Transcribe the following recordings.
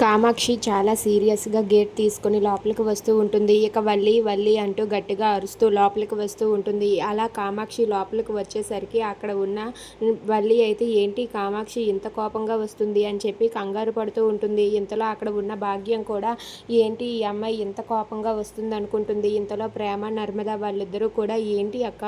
కామాక్షి చాలా సీరియస్గా గేట్ తీసుకుని లోపలికి వస్తూ ఉంటుంది. ఇక వల్లి వల్లి అంటూ గట్టిగా అరుస్తూ లోపలికి వస్తూ ఉంటుంది. అలా కామాక్షి లోపలికి వచ్చేసరికి అక్కడ ఉన్న వల్లి అయితే ఏంటి కామాక్షి ఇంత కోపంగా వస్తుంది? అని చెప్పి కంగారు పడుతూ ఉంటుంది. ఇంతలో అక్కడ ఉన్న భాగ్యం కూడా ఏంటి ఈ అమ్మాయి ఇంత కోపంగా వస్తుంది అనుకుంటుంది? ఇంతలో ప్రేమ నర్మద వాళ్ళిద్దరూ కూడా ఏంటి అక్క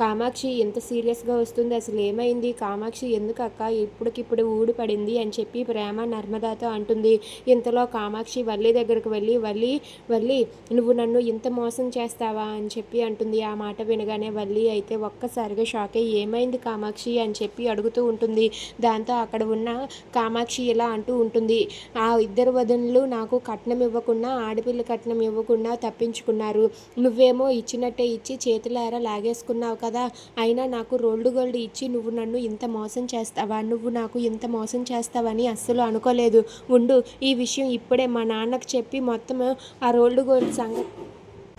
కామాక్షి ఇంత సీరియస్గా వస్తుంది? అసలు ఏమైంది? కామాక్షి ఎందుకు అక్క ఇప్పటికిప్పుడు ఊడిపడింది? అని చెప్పి ప్రేమ నర్మదాతో అంటుంది. ఇంతలో కామాక్షి వల్లి దగ్గరకు వెళ్ళి వల్లి వల్లి నువ్వు నన్ను ఇంత మోసం చేస్తావా? అని చెప్పి అంటుంది. ఆ మాట వినగానే వల్లి అయితే ఒక్కసారిగా షాక్ అయ్యి ఏమైంది కామాక్షి? అని చెప్పి అడుగుతూ ఉంటుంది. దాంతో అక్కడ ఉన్న కామాక్షి ఇలా అంటూ ఉంటుంది. ఆ ఇద్దరు వదనులు నాకు కట్నం ఇవ్వకుండా ఆడపిల్ల కట్నం ఇవ్వకుండా తప్పించుకున్నారు. నువ్వేమో ఇచ్చినట్టే ఇచ్చి చేతులారా లాగేసుకున్నావు కదా. అయినా నాకు రోల్డ్ గోల్డ్ ఇచ్చి నువ్వు నన్ను ఇంత మోసం చేస్తావా? నువ్వు నాకు ఇంత మోసం చేస్తావని అస్సలు అనుకోలేదు. ఉండు ఈ ఈ విషయం ఇప్పుడే మా నాన్నకు చెప్పి మొత్తం ఆ రోల్డ్ గోల్డ్ సంగతి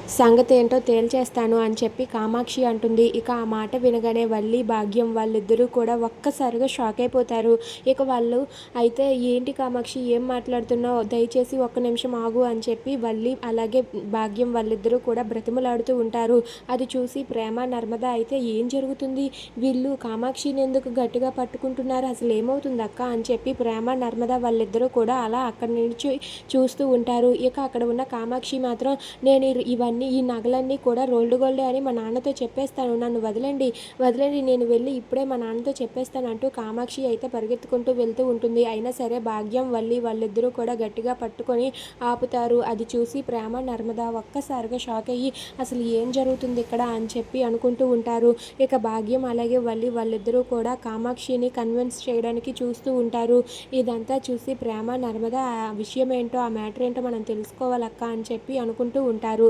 సంగతి ఏంటో తేల్చేస్తాను అని చెప్పి కామాక్షి అంటుంది. ఇక ఆ మాట వినగానే వల్లి భాగ్యం వాళ్ళిద్దరూ కూడా ఒక్కసారిగా షాక్ అయిపోతారు. ఇక వాళ్ళు అయితే ఏంటి కామాక్షి ఏం మాట్లాడుతున్నావు? దయచేసి ఒక్క నిమిషం ఆగు అని చెప్పి వల్లి అలాగే భాగ్యం వాళ్ళిద్దరూ కూడా బ్రతిమలాడుతూ ఉంటారు. అది చూసి ప్రేమ నర్మద అయితే ఏం జరుగుతుంది? వీళ్ళు కామాక్షిని ఎందుకు గట్టిగా పట్టుకుంటున్నారు? అసలు ఏమవుతుంది అక్క? అని చెప్పి ప్రేమ నర్మద వాళ్ళిద్దరూ కూడా అలా అక్కడి నుంచి చూస్తూ ఉంటారు. ఇక అక్కడ ఉన్న కామాక్షి మాత్రం నేను ఇవన్నీ అన్నీ ఈ నగలన్నీ కూడా రోల్డ్ గోల్డే అని మా నాన్నతో చెప్పేస్తాను. నన్ను వదిలేండి వదిలేండి నేను వెళ్ళి ఇప్పుడే మా నాన్నతో చెప్పేస్తాను అంటూ కామాక్షి అయితే పరిగెత్తుకుంటూ వెళ్తూ ఉంటుంది. అయినా సరే భాగ్యం వల్లి వాళ్ళిద్దరూ కూడా గట్టిగా పట్టుకొని ఆపుతారు. అది చూసి ప్రేమ నర్మద ఒక్కసారిగా షాక్ అయ్యి అసలు ఏం జరుగుతుంది ఇక్కడ? అని చెప్పి అనుకుంటూ ఉంటారు. ఇక భాగ్యం అలాగే వల్లి వాళ్ళిద్దరూ కూడా కామాక్షిని కన్విన్స్ చేయడానికి చూస్తూ ఉంటారు. ఇదంతా చూసి ప్రేమ నర్మద ఆ విషయం ఏంటో ఆ మ్యాటర్ ఏంటో మనం తెలుసుకోవాలక్క అని చెప్పి అనుకుంటూ ఉంటారు.